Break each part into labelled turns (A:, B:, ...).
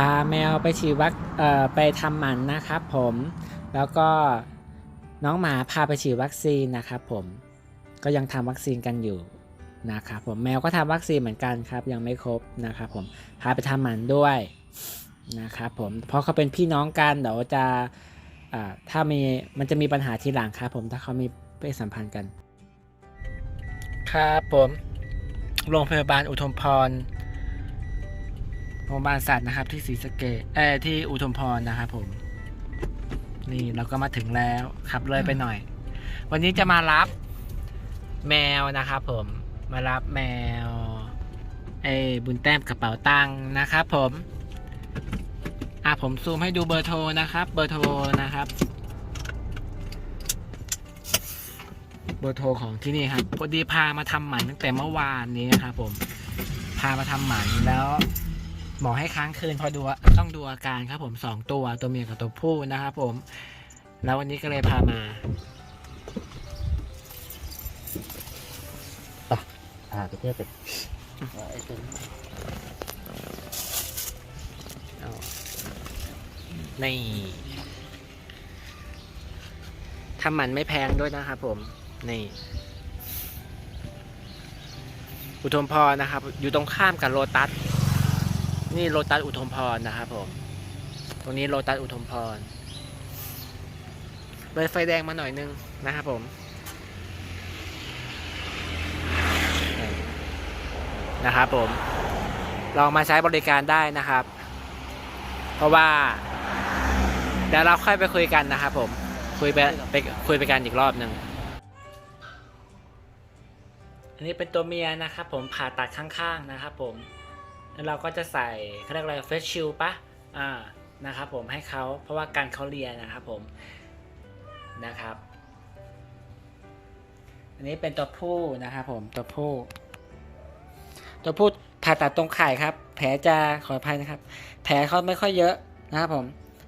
A: พาแมวไปฉีดวัคไปทำหมันนะครับผมแล้วก็น้องหมาพาไปฉีดวัคซีนนะครับผมก็ยังทำวัคซีนกันอยู่นะครับผมแมวก็ทำวัคซีนเหมือนกันครับ ยังไม่ครบนะครับผมพาไปทำหมันด้วยนะครับผมเพราะเขาเป็นพี่น้องกันเดี๋ยวจะถ้ามีมันจะมีปัญหาทีหลังครับผมถ้าเขามีเพศสัมพันธ์กัน ครับผม โรงพยาบาลอุทุมพร โรงพยาบาลสัตว์นะครับ ที่ศรีสะเกดเอ้ยที่อุทุมพรนะครับผม นี่เราก็มาถึงแล้วขับเลยไปหน่อย วันนี้จะมารับแมวนะครับผมมารับแมวไอ้บุญแต้มกระเป๋าตังค์นะครับผมอะผมซูมให้ดูเบอร์โทรนะครับ เบอร์โทรนะครับ เบอร์โทรของที่นี่ครับพอดีพามาทำหมันตั้งแต่เมื่อวานนี้นะครับผม พามาทำหมันแล้ว หมอให้ค้างคืนพอดูต้องดูอาการครับผมสองตัวตัวเมียกับตัวผู้นะครับผม แล้ววันนี้ก็เลยพามา
B: อ่าไปเที่ยวกันไอ้ตัวนี้
A: เอานี่ทำหมันไม่แพงด้วยนะครับผม นี่ อุทมพรนะครับ อยู่ตรงข้ามกับโลตัส นี่โลตัสอุทมพรนะครับผม ตรงนี้โลตัสอุทมพร เลยไฟแดงมาหน่อยนึงนะครับผม นะครับผม ลองมาใช้บริการได้นะครับ เพราะว่าเดี๋ยวเราค่อยไปคุยกันนะครับผม คุยไปไปคุยไปกันอีกรอบหนึ่งอันนี้เป็นตัวเมียนะครับผมผ่าตัดข้างๆนะครับผม แล้วเราก็จะใส่เขาเรียกอะไรเฟสชิลปะอ่านะครับผมให้เขาเพราะว่าการเขาเรียนนะครับผมนะครับ อันนี้เป็นตัวผู้นะครับผมตัวผู้ ตัวผู้ผ่าตัดตรงไข่ครับ แผลจะขออภัยนะครับ แผลเขาไม่ค่อยเยอะนะครับผม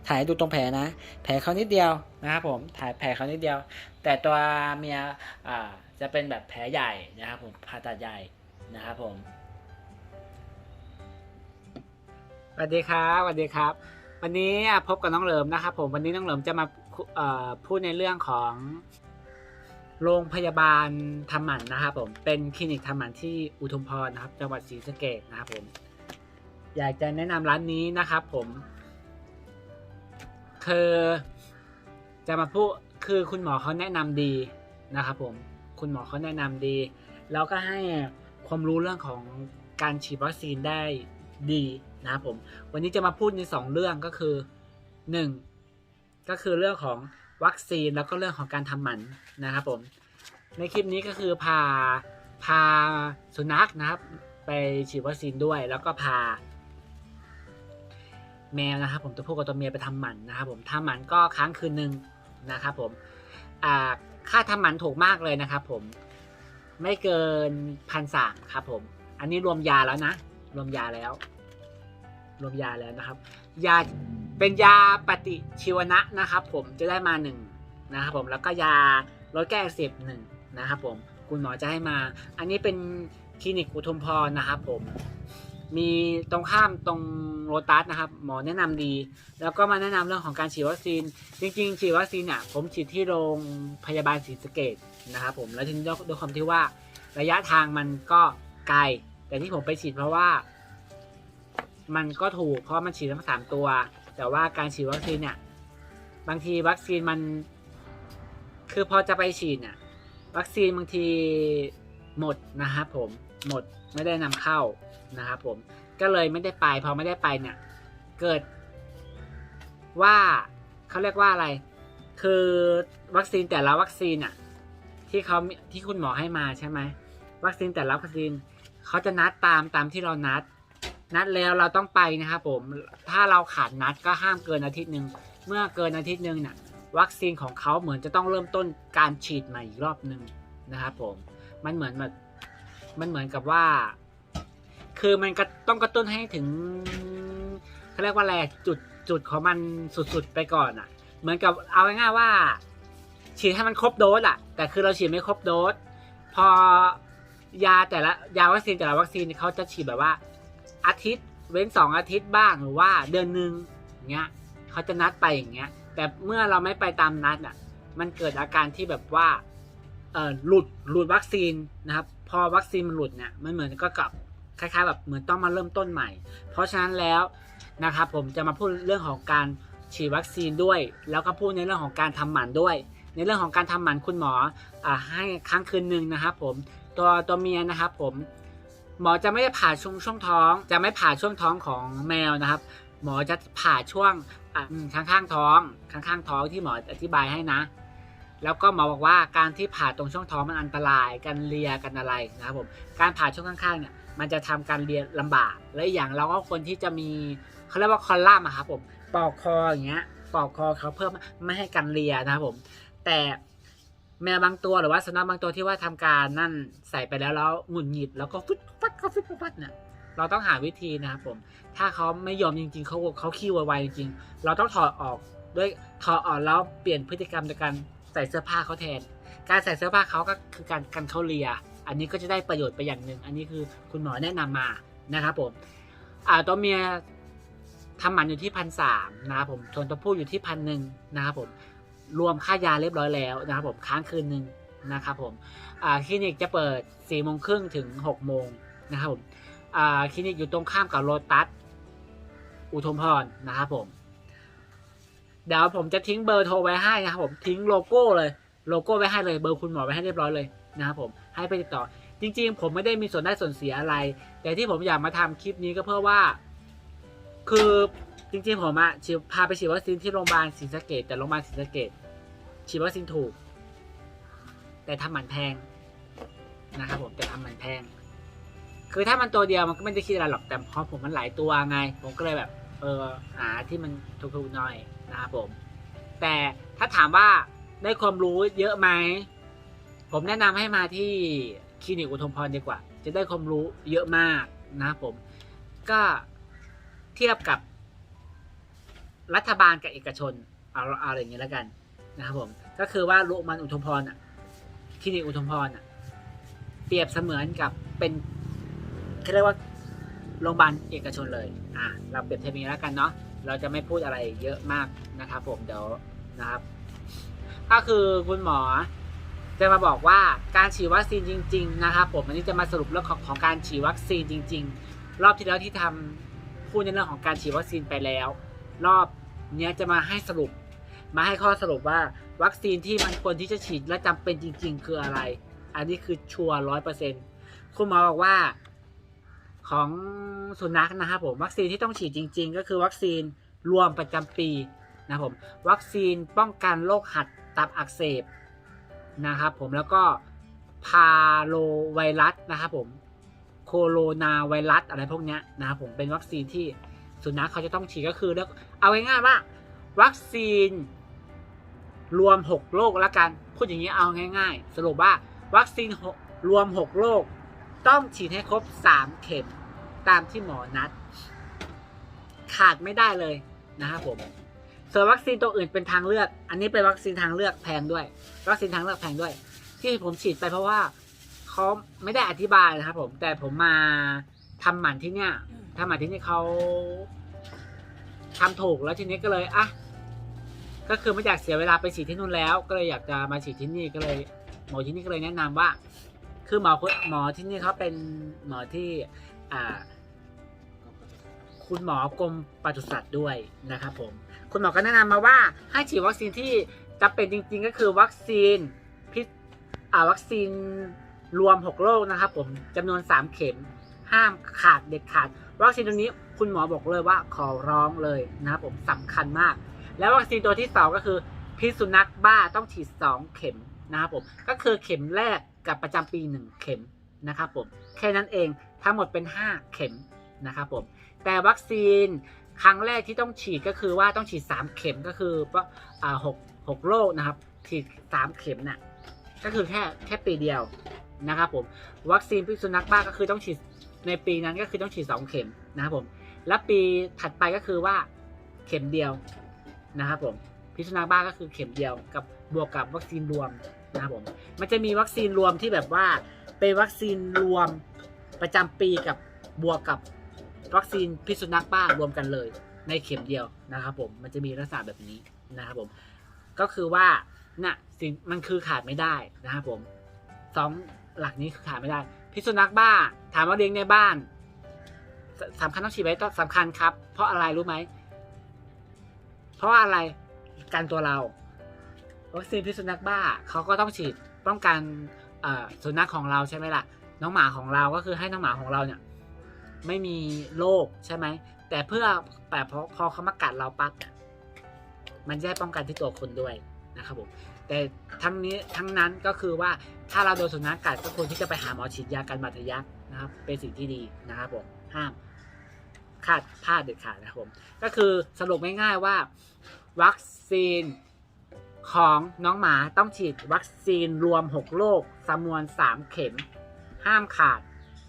A: ถ่ายดูตรงแผลนะ แผลเขานิดเดียวนะครับผมถ่ายแผลเขานิดเดียว แต่ตัวเมียอ่าจะเป็นแบบแผลใหญ่นะครับผมผ่าตัดใหญ่นะครับผม วัสดีครับสวัสดีครับ วันนี้พบกับน้องเหลิมนะครับผมวันนี้น้องเหลิมจะมาพูดในเรื่องของโรงพยาบาลทำหมันนะครับผมเป็นคลินิกทำหมันที่อุทุมพรนะครับ จังหวัดศรีสะเกษนะครับผม อยากจะแนะนำร้านนี้นะครับ ผมคือจะมาพูดคือคุณหมอเขาแนะนำดีนะครับ ผมคุณหมอเขาแนะนำดี แล้วก็ให้ความรู้เรื่องของการฉีดวัคซีนได้ ดีนะครับผม วันนี้จะมาพูดในสองเรื่องก็คือหนึ่งก็คือเรื่องของวัคซีนแล้วก็เรื่องของการทำหมันนะครับผม ในคลิปนี้ก็คือพาพาสุนัขนะครับ ไปฉีดวัคซีนด้วย แล้วก็พา แมวนะครับ ผมตัวผู้กับตัวเมียไปทำหมันนะครับ ผมทำหมันก็ค้างคืนหนึ่งนะครับ ผมอ่าค่าทำหมันถูกมากเลยนะครับ ผมไม่เกินพันสามครับผม อันนี้รวมยาแล้วนะ รวมยาแล้ว รวมยาแล้วนะครับ ยาเป็นยาปฏิชีวนะนะครับ ผมจะได้มาหนึ่งนะครับผมแล้วก็ยาลดแก้อักเสบหนึ่งนะครับผมคุณหมอจะให้มา อันนี้เป็นคลินิกอุทุมพรนะครับผมมีตรงข้ามตรงโรตัสนะครับ หมอแนะนำดี แล้วก็มาแนะนำเรื่องของการฉีดวัคซีน จริง ๆ ฉีดวัคซีนเนี่ยผมฉีดที่โรงพยาบาลศรีสะเกดนะครับผมแล้วทีนี้ด้วยความที่ว่าระยะทางมันก็ไกล แต่ที่ผมไปฉีดเพราะว่า มันก็ถูกเพราะมันฉีดทั้งสามตัว แต่ว่าการฉีดวัคซีนเนี่ย บางทีวัคซีนมัน คือพอจะไปฉีดเนี่ยวัคซีนบางทีหมดนะครับผมหมดไม่ได้นำเข้านะครับผมก็เลยไม่ได้ไป พอไม่ได้ไปเนี่ย เกิด ว่าเขาเรียกว่าอะไร คือวัคซีนแต่ละวัคซีนอะ ที่เขาที่คุณหมอให้มาใช่ไหมวัคซีนแต่ละวัคซีน เขาจะนัดตามตามที่เรานัด นัดแล้วเราต้องไปนะครับผมถ้าเราขาดนัดก็ห้ามเกินอาทิตย์หนึ่งเมื่อเกินอาทิตย์หนึ่งเนี่ยวัคซีนของเขาเหมือนจะต้องเริ่มต้นการฉีดใหม่อีกรอบหนึ่งนะครับผมมันเหมือนแบบมันเหมือนกับว่า คือมันก็ต้องกระตุ้นให้ถึงเขาเรียกว่าอะไรจุดจุดของมันสุดๆไปก่อนอะ เหมือนกับเอาง่ายๆว่า ฉีดให้มันครบโดสอะ แต่คือเราฉีดไม่ครบโดสพอ ยาแต่ละยาวัคซีนแต่ละวัคซีนเขาจะฉีดแบบว่า อาทิตย์เว้นสองอาทิตย์บ้างหรือว่าเดือนหนึ่งเงี้ยเขาจะนัดไปอย่างเงี้ย แต่เมื่อเราไม่ไปตามนัดอะมันเกิดอาการที่แบบว่าเออหลุดหลุดวัคซีนนะครับ พอวัคซีนมันหลุดเนี่ยมันเหมือนก็กับคล้าย ๆ แบบเหมือนต้องมาเริ่มต้นใหม่ เพราะฉะนั้นแล้วนะครับผมจะมาพูดเรื่องของการฉีดวัคซีนด้วย แล้วก็พูดในเรื่องของการทำหมันด้วย ในเรื่องของการทำหมันคุณหมออ่าให้ครั้งคืนหนึ่งนะครับผม ตัวตัวเมียนะครับ ผมหมอจะไม่ได้ผ่าช่วงช่วงท้อง จะไม่ผ่าช่วงท้องของแมวนะครับ หมอจะผ่าช่วงอะอืมข้างท้อง ข้างๆท้องที่หมออธิบายให้นะ แล้วก็หมอบอกว่าการที่ผ่าตรงช่วงท้องมันอันตรายการเลียกันอะไรนะครับผมการผ่าช่วงข้างๆเนี่ยมันจะทำการเลียลำบาก และอย่างเราก็คนที่จะมีเขาเรียกว่าคอลล่ามอะครับผมปอกคออย่างเงี้ยปอกคอเขาเพื่อไม่ให้การเลียนะครับผม แต่ แมวบางตัวหรือว่าสุนัขบางตัวที่ว่าทำการนั่นใส่ไปแล้วแล้วหงุดหงิดแล้วก็ฟึดฟัดก็ฟึดฟัดเนี่ยเราต้องหาวิธีนะครับผม ถ้าเขาไม่ยอมจริง ๆเขาเขาขี้ไวๆจริง ๆ เราต้องถอดออกด้วยถอดออกแล้วเปลี่ยนพฤติกรรมโดยการใส่เสื้อผ้าเขาแทน การใส่เสื้อผ้าเขาก็คือการกันเขาเลีย อันนี้ก็จะได้ประโยชน์ไปอย่างหนึ่ง อันนี้คือคุณหมอแนะนำมานะครับผมอ่าตัวเมียทำหมันอยู่ที่พันสามนะครับผมส่วนตัวผู้อยู่ที่พันหนึ่งนะครับผม รวมค่ายาเรียบร้อยแล้วนะครับผมค้างคืนหนึ่งนะครับผมคลินิกจะเปิด4ี่โมงครึ่งถึง6กโมงนะครับผมคลินิกอยู่ตรงข้ามกับโลตัสอุทมพรนะครับผมเดี๋ยวผมจะทิ้งเบอร์โทรไว้ให้นะครับผมทิ้งโลโก้เลยโลโก้ไว้ให้เลยเบอร์คุณหมอไว้ให้เรียบร้อยเลยนะครับผมให้ไปติดต่อ จริง ๆ ผมไม่ได้มีส่วนได้ส่วนเสียอะไร แต่ที่ผมอยากมาทำคลิปนี้ก็เพื่อว่า คือ จริงๆผมอะฉีดพาไปฉีดวัคซีนที่โรงพยาบาลศรีสะเกดแต่โรงพยาบาลศรีสะเกดฉีดวัคซีนถูก แต่ทำหมันแพงนะครับผมแต่ทำหมันแพง คือถ้ามันตัวเดียวมันก็ไม่ได้คิดอะไรหรอกแต่พอผมมันหลายตัวไง ผมก็เลยแบบ เออหาที่มันถูกๆหน่อยนะครับผม แต่ถ้าถามว่าได้ความรู้เยอะไหมผมแนะนำให้มาที่คลินิกอุทมพรดีกว่า จะได้ความรู้เยอะมากนะครับผม ก็เทียบกับ รัฐบาลกับเอกชนเอาเอาอะไรอย่างนี้แล้วกันนะครับผม ก็คือว่าโรงพยาบาลอุทมพรอะคลินิกอุทมพรอะเปรียบเสมือนกับเป็นเขาเรียกว่าโรงพยาบาลเอกชนเลยอะเราเปรียบเทียบนี้แล้วกันเนาะเราจะไม่พูดอะไรเยอะมากนะครับผมเดี๋ยวนะครับ ก็คือคุณหมอจะมาบอกว่าการฉีดวัคซีนจริง ๆ นะครับผมอันนี้จะมาสรุปเรื่องของของการฉีดวัคซีนจริง ๆ รอบที่แล้วที่ทำพูดในเรื่องของการฉีดวัคซีนไปแล้ว รอบ เนี้ยจะมาให้สรุป มาให้ข้อสรุปว่าวัคซีนที่มันควรที่จะฉีดและจำเป็นจริง ๆ คืออะไร อันนี้คือชัวร์ร้อยเปอร์เซ็นต์คุณหมอบอกว่าของสุนัขนะครับผมวัคซีนที่ต้องฉีดจริง ๆ ก็คือวัคซีนรวมประจำปีนะผมวัคซีนป้องกันโรคหัดตับอักเสบนะครับผมแล้วก็พาโลไวรัสนะครับผมโคโรนาไวรัสอะไรพวกเนี้ยนะครับผมเป็นวัคซีนที่ สุนัขเขาจะต้องฉีดก็คือแล้วเอาง่ายๆว่า วัคซีน รวม 6 โรคล้วกัน พูดอย่างนี้เอาง่าย ๆ สรุปว่าวัคซีนหกรวม 6 โรคต้องฉีดให้ครบ 3 เข็มตามที่หมอนัด ขาดไม่ได้เลยนะครับผมส่วนวัคซีนตัวอื่นเป็นทางเลือก อันนี้เป็นวัคซีนทางเลือกแพงด้วย วัคซีนทางเลือกแพงด้วย ที่ผมฉีดไปเพราะว่าเขาไม่ได้อธิบายนะครับผมแต่ผมมา ทำหมันที่เนี่ยทำหมันที่นี่เขาทำถูกแล้วทีนี้ก็เลยอะก็คือไม่อยากเสียเวลาไปฉีดที่นู่นแล้ว ก็เลยอยากจะมาฉีดที่นี่ก็เลยหมอที่นี่ก็เลยแนะนำว่า คือหมอคนหมอที่นี่เขาเป็นหมอที่อ่าคุณหมอกรมปศุสัตว์ด้วยนะครับผม คุณหมอก็แนะนำมาว่าให้ฉีดวัคซีนที่จำเป็นจริง ๆ ก็คือวัคซีนพิษอ่าวัคซีนรวม 6 โรคนะครับผมจำนวน 3 เข็ม ห้ามขาดเด็ดขาด วัคซีนตัวนี้คุณหมอบอกเลยว่าขอร้องเลยนะครับผมสำคัญมาก แล้ววัคซีนตัวที่ 2 ก็คือพิษสุนัขบ้าต้องฉีด 2 เข็มนะครับผมก็คือเข็มแรกกับประจำปี 1 เข็มนะครับผมแค่นั้นเองทั้งหมดเป็น 5 เข็มนะครับผมแต่วัคซีนครั้งแรกที่ต้องฉีดก็คือว่าต้องฉีด 3 เข็มก็คือว่าอ่าหกหกโรคนะครับฉีด 3 เข็มน่ะก็คือแค่แค่ปีเดียวนะครับผมวัคซีนพิษสุนัขบ้าก็คือต้องฉีด ในปีนั้นก็คือต้องฉีด2เข็มนะครับผม และปีถัดไปก็คือว่าเข็มเดียวนะครับผมพิษสุนัขบ้าก็คือเข็มเดียวกับบวกกับวัคซีนรวมนะครับผมมันจะมีวัคซีนรวมที่แบบว่าเป็นวัคซีนรวมประจำปีกับบวกกับวัคซีนพิษสุนัขบ้ารวมกันเลย ในเข็มเดียวนะครับผมมันจะมีลักษณะแบบนี้นะครับผมก็คือว่าน่ะสิ่งมันคือขาดไม่ได้นะครับผมสองหลักนี้คือขาดไม่ได้ พิษสุนัขบ้า ถามว่าเลี้ยงในบ้านสสำคัญต้องฉีดไว้ต้องสำคัญครับ เพราะอะไรรู้ไหม เพราะอะไรกันตัวเราวัคซีนพิษสุนัขบ้าเขาก็ต้องฉีดป้องกันสุนัขของเราใช่ไหมล่ะ น้องหมาของเราก็คือให้น้องหมาของเราเนี่ย ไม่มีโรคใช่ไหมแต่เพื่อแต่พอพอเขามากัดเราปั๊บเนี่ยมันจะได้ป้องกันที่ตัวคนด้วยนะครับผมแต่ทั้งนี้ทั้งนั้นก็คือว่าถ้าเราโดนสุนัขกัดก็ควรที่จะไปหาหมอฉีดยากันบาดทะยัก นะครับเป็นสิ่งที่ดีนะครับผมห้ามคาดพลาดเด็ดขาดนะครับผมก็คือสรุปง่ายๆว่า วัคซีนของน้องหมาต้องฉีดวัคซีนรวม 6 โรคจำนวน 3 เข็ม ห้ามขาด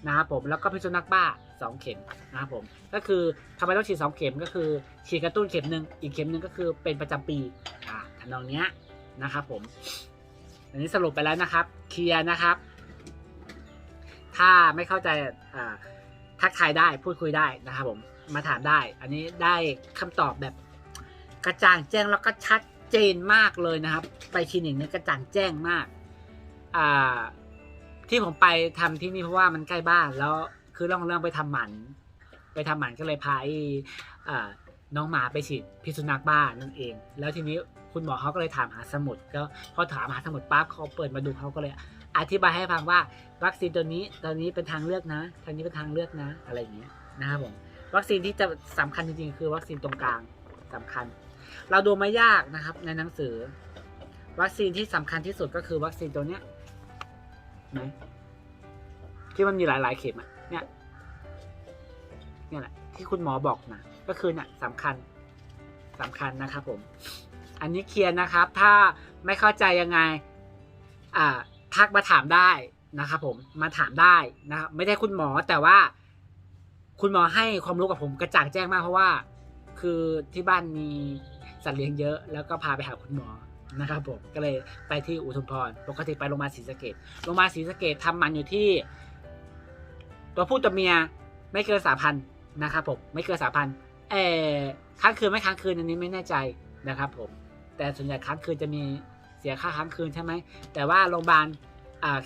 A: นะครับผมแล้วก็พิษสุนัขบ้า 2 เข็มนะครับผมก็คือทำไมต้องฉีด 2 เข็มก็คือฉีดกระตุ้นเข็มหนึ่งอีกเข็มหนึ่งก็คือเป็นประจำปีอ่าทำนองเนี้ยนะครับผมอันนี้สรุปไปแล้วนะครับ เคลียร์นะครับ ถ้าไม่เข้าใจทักทายได้พูดคุยได้นะครับผมมาถามได้ อันนี้ได้คำตอบแบบกระจ่างแจ้งแล้วก็ชัดเจนมากเลยนะครับ ไปคลินิกเนี่ยกระจ่างแจ้งมากอ่าที่ผมไปทำที่นี่เพราะว่ามันใกล้บ้านแล้วคือเรื่องเรื่องไปทำหมัน ไปทำหมันก็เลยพาไอ้น้องหมาไปฉีดพิษสุนัขบ้านั่นเอง แล้วทีนี้คุณหมอเขาก็เลยถามหาสมุดก็พอถามหาสมุดปั๊บเขาเปิดมาดูเขาก็เลย อธิบายให้ฟังว่า วัคซีนตัวนี้ตัวนี้เป็นทางเลือกนะทางนี้เป็นทางเลือกนะอะไรอย่างเงี้ยนะครับผมวัคซีนที่จะสำคัญจริงๆ คือวัคซีนตรงกลางสำคัญ เราดูไม่ยากนะครับ ในหนังสือ วัคซีนที่สำคัญที่สุดก็คือวัคซีนตัวเนี้ยไหนที่มันมีหลายๆเข็มอะเนี่ยเนี่ยแหละที่คุณหมอบอกนะก็คือเนี่ยสำคัญสำคัญนะครับผม อันนี้เคลียร์นะครับ ถ้าไม่เข้าใจยังไง อ่าทักมาถามได้ นะครับผมมาถามได้นะครับไม่ได้คุณหมอแต่ว่า คุณหมอให้ความรู้กับผมกระจ่างแจ้งมากเพราะว่า คือที่บ้านมีสัตว์เลี้ยงเยอะ แล้วก็พาไปหาคุณหมอนะครับผมก็เลยไปที่อุทุมพรปกติไปโรงพยาบาลศรีสะเกดโรงพยาบาลศรีสะเกดทำมันอยู่ที่ ตัวผู้ตัวเมียไม่เกินสามพันนะครับผมไม่เกินสามพันเออค้างคืนไม่ค้างคืนอันนี้ไม่แน่ใจนะครับผมแต่ส่วนใหญ่ค้างคืนจะมีเสียค่าค้างคืนใช่ไหมแต่ว่าโรงพยาบาล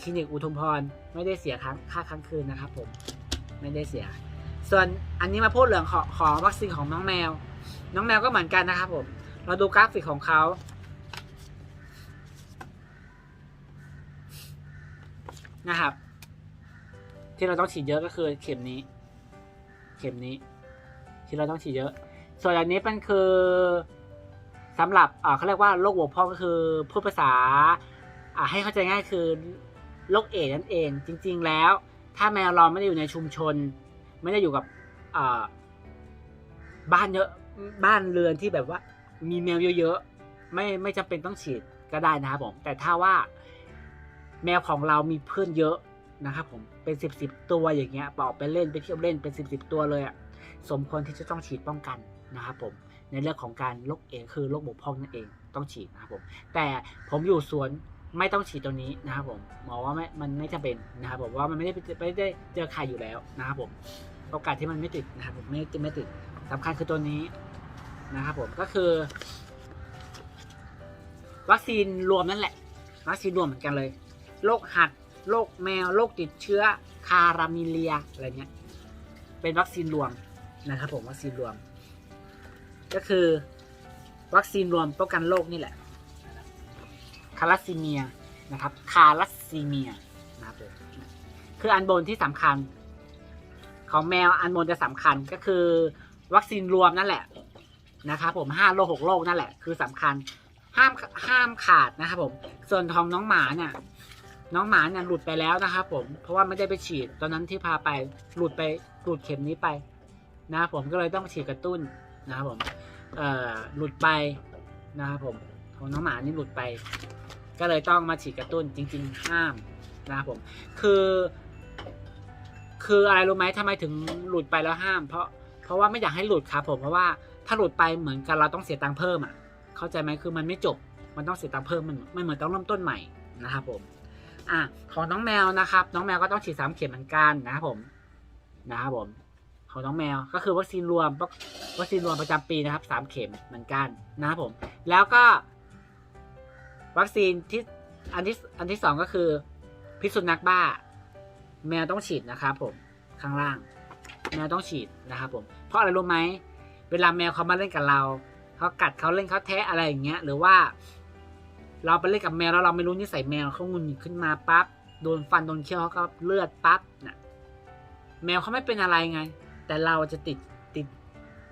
A: คลินิกอุทุมพรไม่ได้เสียค้างค่าค้างคืนนะครับผมไม่ได้เสีย ส่วนอันนี้มาพูดเรื่องของของวัคซีนของน้องแมว น้องแมวก็เหมือนกันนะครับผมเราดูกราฟิกของเขานะครับ ที่เราต้องฉีดเยอะก็คือเข็มนี้ เข็มนี้ ที่เราต้องฉีดเยอะ ส่วนอันนี้มันคือสำหรับเขาเรียกว่าโรคหัวพอกก็คือพูดภาษา ให้เข้าใจง่ายคือโรคเอดส์นั่นเอง จริง ๆ แล้ว ถ้าแมวเราไม่ได้อยู่ในชุมชน ไม่ได้อยู่กับบ้านเยอะบ้านเรือนที่แบบว่า มีแมวเยอะๆไม่ไม่จำเป็นต้องฉีดก็ได้นะครับผม แต่ถ้าว่าแมวของเรามีเพื่อนเยอะนะครับผมเป็นสิบสิบตัวอย่างเงี้ยออกไปเล่นไปเที่ยวเล่นเป็นสิบสิบตัวเลยอะสมควรที่จะต้องฉีดป้องกันนะครับผมในเรื่องของการโรคเอดส์คือโรคบกพร่องนั่นเองต้องฉีดนะครับผมแต่ผมอยู่สวน ไม่ต้องฉีดตัวนี้นะครับผมหมอว่าไม่มันไม่จำเป็นนะครับผมว่ามันไม่ได้ไม่ได้เจอใครอยู่แล้วนะครับผมโอกาสที่มันไม่ติดนะครับผมไม่ติดไม่ติดสำคัญคือตัวนี้นะครับผมก็คือ วัคซีนรวมนั่นแหละ วัคซีนรวมเหมือนกันเลยโรคหัดโรคแมวโรคติดเชื้อคารามิเลียอะไรเงี้ยเป็นวัคซีนรวมนะครับผมวัคซีนรวม ก็คือ วัคซีนรวมป้องกันโรคนี่แหละ คาราซีเมียนะครับคาราซีเมียนะครับคืออันบนที่สำคัญ ของแมวอันบนจะสำคัญก็คือ วัคซีนรวมนั่นแหละนะครับผมห้าโรคหกโรคนั่นแหละคือสำคัญห้ามห้ามขาดนะครับผมส่วนของน้องหมาเนี่ยน้องหมาเนี่ยหลุดไปแล้วนะครับผมเพราะว่าไม่ได้ไปฉีดตอนนั้นที่พาไปหลุดไปหลุดเข็มนี้ไปนะครับผมก็เลยต้องฉีดกระตุ้นนะครับผมเอ่อหลุดไปนะครับผมของน้องหมานี่หลุดไป ก็เลยต้องมาฉีดกระตุ้นจริง ๆ ห้ามนะครับผมคือ คืออะไรรู้ไหมทำไมถึงหลุดไปแล้วห้าม เพราะเพราะว่าไม่อยากให้หลุดครับผมเพราะว่าถ้าหลุดไปเหมือนกันเราต้องเสียตังค์เพิ่มอะเข้าใจไหมคือมันไม่จบ มันต้องเสียตังค์เพิ่มมันไม่เหมือนต้องเริ่มต้นใหม่นะครับผมอะของน้องแมวนะครับ น้องแมวก็ต้องฉีดสามเข็มเหมือนกันนะครับผมนะครับผมขของน้องแมวก็คือวัคซีนรวมวัคซีนรวมประจำปีนะครับสามเข็มเหมือนกันนะครับผม แล้วก็ วัคซีนที่อันที่อันที่สองก็คือ พิษสุนัขบ้า แมวต้องฉีดนะครับผมข้างล่าง แมวต้องฉีดนะครับผม เพราะอะไรรู้ไหมเวลาแมวเขามาเล่นกับเราเขากัดเขาเล่นเขาแทะอะไรอย่างเงี้ย หรือว่า เราไปเล่นกับแมวแล้วเราไม่รู้นิสัยแมวเขางุนขึ้นมาปั๊บโดนฟันโดนเคี้ยวเขาก็เลือดปั๊บน่ะแมวเขาไม่เป็นอะไรไง แต่เราจะติดติด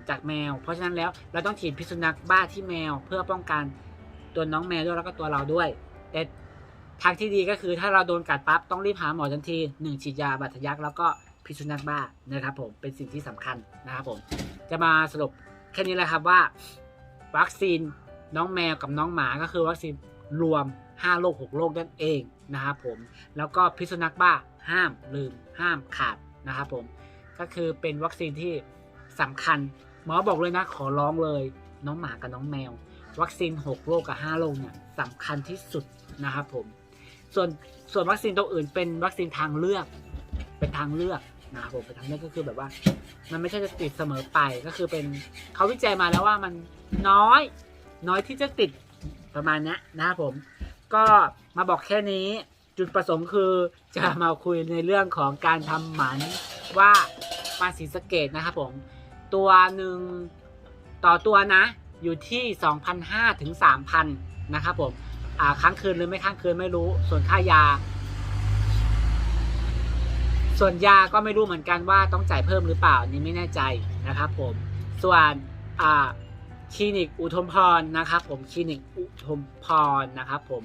A: จากแมว เพราะฉะนั้นแล้วเราต้องฉีดพิษสุนัขบ้าที่แมวเพื่อป้องกัน ตัวน้องแมวด้วยแล้วก็ตัวเราด้วย แต่ทางที่ดีก็คือถ้าเราโดนกัดปั๊บต้องรีบหาหมอทันทีหนึ่งฉีดยาบาดทะยักแล้วก็พิษสุนัขบ้านะครับผมเป็นสิ่งที่สำคัญนะครับผมจะมาสรุปแค่นี้แหละครับว่า วัคซีนน้องแมวกับน้องหมาก็คือวัคซีนรวม5โรค6โรคนั่นเองนะครับผมแล้วก็พิษสุนัขบ้าห้ามลืมห้ามขาดนะครับผมก็คือเป็นวัคซีนที่สำคัญหมอบอกเลยนะขอร้องเลย น้องหมากับน้องแมว วัคซีน 6 โรคกับ 5 โรคเนี่ยสำคัญที่สุดนะครับผม ส่วนส่วนวัคซีนตัวอื่นเป็นวัคซีนทางเลือก เป็นทางเลือกนะครับผมเป็นทางเลือกก็คือแบบว่า มันไม่ใช่จะติดเสมอไปก็คือเป็นเขาวิจัยมาแล้วว่ามันน้อยน้อยที่จะติดประมาณนี้นะครับผม ก็มาบอกแค่นี้จุดประสงค์คือจะมาคุยในเรื่องของการทำหมันว่าปลาสีสเกตนะครับผม ตัวหนึ่งต่อตัวนะ อยู่ที่ 2,500ถึง3,000นะครับผมอ่าค้างคืนหรือไม่ค้างคืนไม่รู้ ส่วนค่ายา ส่วนยาก็ไม่รู้เหมือนกันว่าต้องจ่ายเพิ่มหรือเปล่านนี่ไม่แน่ใจนะครับผมส่วนอ่าคลินิกอุทมพรนะครับ ผมคลินิกอุทมพรนะครับผม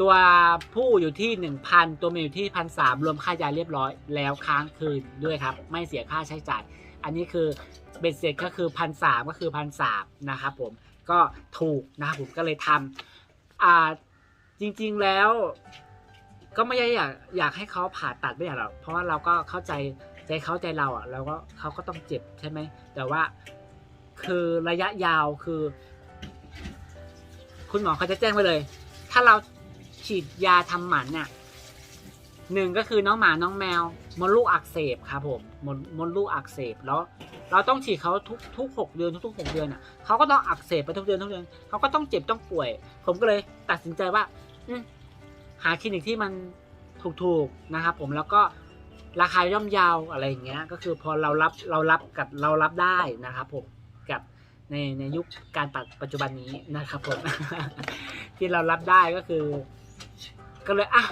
A: ตัวผู้อยู่ที่ 1,000 ตัวเมียอยู่ที่พันสรวมค่ายาเรียบร้อย แล้วค้างคืนด้วยครับ ไม่เสียค่าใช้จ่าย อันนี้คือ เบ็ดเสร็จก็คือพันสามก็คือพันสามนะครับผมก็ถูกนะครับผมก็เลยทำอ่าจริงๆแล้ว ก็ไม่ได้อยากอยากให้เขาผ่าตัดไม่อยากหรอกเพราะว่าเราก็เข้าใจใจเขาใจเราอะเราก็เขาก็ต้องเจ็บใช่ไหมแต่ว่าคือระยะยาวคือ คุณหมอเขาจะแจ้งไว้เลย ถ้าเราฉีดยาทำหมันเนี่ยหนึ่งก็คือน้องหมาน้องแมวมดลูกอักเสบครับผมมดมดลูกอักเสบแล้ว เราต้องฉีดเขาทุกทุกหกเดือนทุกทุกหกเดือนอะเขาก็ต้องอักเสบไปทุกเดือนทุกเดือนเขาก็ต้องเจ็บต้องป่วย ผมก็เลยตัดสินใจว่าอืหาคลินิกที่มันถูกๆนะครับผมแล้วก็ราคาย่อมเยาวอะไรอย่างเงี้ย ก็คือพอเรารับเรารับกับเรารับได้นะครับผมกับในในยุคการตัดปัจจุบันนี้นะครับผมที่เรารับได้ก็คือ ก็เลยอะ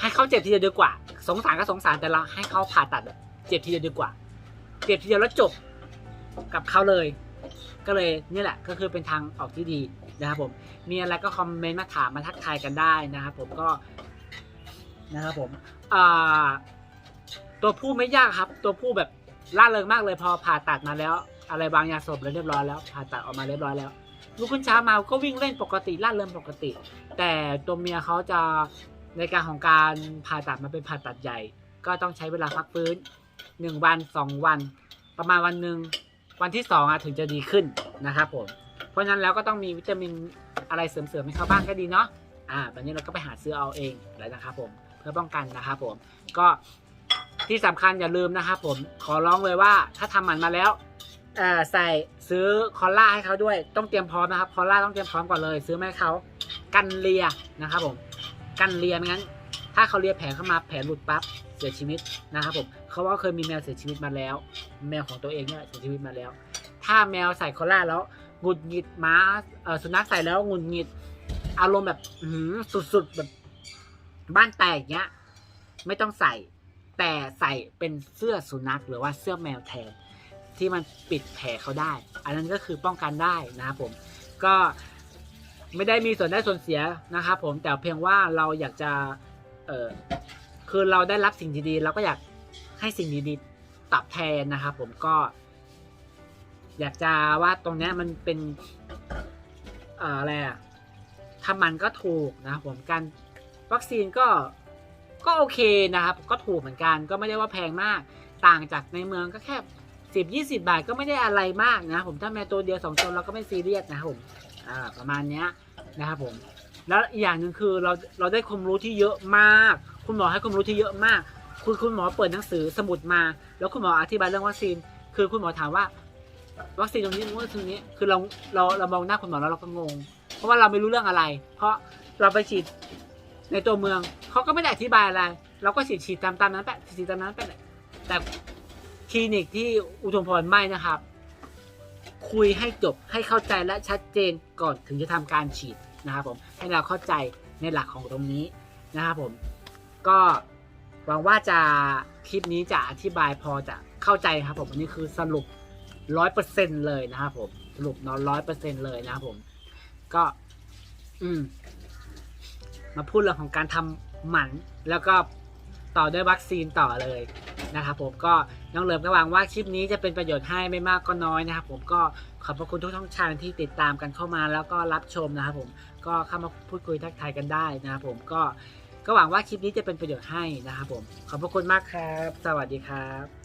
A: ให้เขาเจ็บทีเดียวดีกว่า สงสารก็สงสารแต่เราให้เขาผ่าตัดเจ็บทีเดียวดีกว่า เจ็บทีเดียวแล้วจบกับเขาเลย ก็เลยนี่แหละก็คือเป็นทางออกที่ดีนะครับผมมีอะไรก็คอมเมนต์มาถามมาทักทายกันได้นะครับผมก็นะครับผมตัวผู้ไม่ยากครับ ตัวผู้แบบล่าเริงมากเลยพอผ่าตัดมาแล้ว อะไรบางยาสลบแล้วเรียบร้อยแล้วผ่าตัดออกมาเรียบร้อยแล้วลูกคุณช้ามาก็วิ่งเล่นปกติล่าเริงปกติ แต่ตัวเมียเขาจะในการของการผ่าตัดมาเป็นผ่าตัดใหญ่ ก็ต้องใช้เวลาพักฟื้น หนึ่งวันสองวัน ประมาณวันหนึ่งวันที่สองอะถึงจะดีขึ้นนะครับผมเพราะฉะนั้นแล้วก็ต้องมีวิตามินอะไรเสริมๆให้เขาบ้างก็ดีเนาะอ่าตอนนี้เราก็ไปหาซื้อเอาเองแล้วนะครับผมเพื่อป้องกันนะครับผมก็ที่สำคัญอย่าลืมนะครับผมขอร้องเลยว่าถ้าทำหมันมาแล้วใส่ซื้อคอลล่าให้เขาด้วย ต้องเตรียมพร้อมนะครับคอลล่าต้องเตรียมพร้อมก่อนเลย ซื้อมาให้เขากันเลียนะครับผมกันเลียไม่งั้น ถ้าเขาเลียแผลเข้ามาแผลหลุดปั๊บเสียชีวิตนะครับผม เขาว่าเคยมีแมวเสียชีวิตมาแล้ว แมวของตัวเองเนี่ยเสียชีวิตมาแล้ว ถ้าแมวใส่คอล่าแล้วหงุดหงิดม้าสุนัขใส่แล้วหงุดหงิด อารมณ์แบบสุดๆแบบบ้านแตกเงี้ย ไม่ต้องใส่ แต่ใส่เป็นเสื้อสุนัขหรือว่าเสื้อแมวแทน ที่มันปิดแผลเขาได้ อันนั้นก็คือป้องกันได้นะครับผม ก็ไม่ได้มีส่วนได้ส่วนเสียนะครับผมแต่เพียงว่าเราอยากจะ เออคือเราได้รับสิ่งดีๆเราก็อยาก ให้สิ่งดีๆตอบแทนนะครับผมก็ อยากจะว่าตรงนี้มันเป็นอะไรอะทำมันก็ถูกนะครับผมการวัคซีนก็ก็โอเคนะครับ ก็ถูกเหมือนกันก็ไม่ได้ว่าแพงมากต่างจากในเมืองก็แค่สิบยี่สิบาทก็ไม่ได้อะไรมากนะผมถ้าแม่ตัวเดียวสองตัวเราก็ไม่ซีเรียสนะครับผมอ่าประมาณเนี้ยนะครับผมแล้วอย่างหนึ่งคือเราเราได้ความรู้ที่เยอะมาก คุณหมอให้ความรู้ที่เยอะมาก คุณคุณหมอเปิดหนังสือสมุดมา แล้วคุณหมออธิบายเรื่องวัคซีน คือคุณหมอถามว่า วัคซีนตรงนี้วัคซีนตรงนี้ คือเราเราเรามองหน้าคุณหมอแล้วเราก็งง เพราะว่าเราไม่รู้เรื่องอะไร เพราะเราไปฉีดในตัวเมืองเขาก็ไม่ได้อธิบายอะไร เราก็ฉีดฉีดตามตามนั้นไปะฉีดตามนั้นไปะแต่คลินิกที่อุทุมพรไม่นะครับ คุยให้จบให้เข้าใจและชัดเจนก่อนถึงจะทำการฉีดนะครับผมให้เราเข้าใจในหลักของตรงนี้นะครับผมก็ หวังว่าจะคลิปนี้จะอธิบายพอจะเข้าใจครับผมอันนี้คือสรุปร้อยเปอร์เซ็นเลยนะครับผมสรุปนอนร้อยเปอร์เซ็นเลยนะครับผม ก็ อืม มาพูดเรื่องของการทำหมัน แล้วก็ต่อด้วยวัคซีนต่อเลยนะครับผมก็น้องเลิฟก็หวังว่าคลิปนี้จะเป็นประโยชน์ให้ไม่มากก็น้อยนะครับผมก็ขอบพระคุณทุกช่องทางที่ติดตามกันเข้ามาแล้วก็รับชมนะครับผมก็เข้ามาพูดคุยทักทายกันได้นะครับผมก็ ก็หวังว่าคลิปนี้จะเป็นประโยชน์ให้นะครับผม ขอบพระคุณมากครับ สวัสดีครับ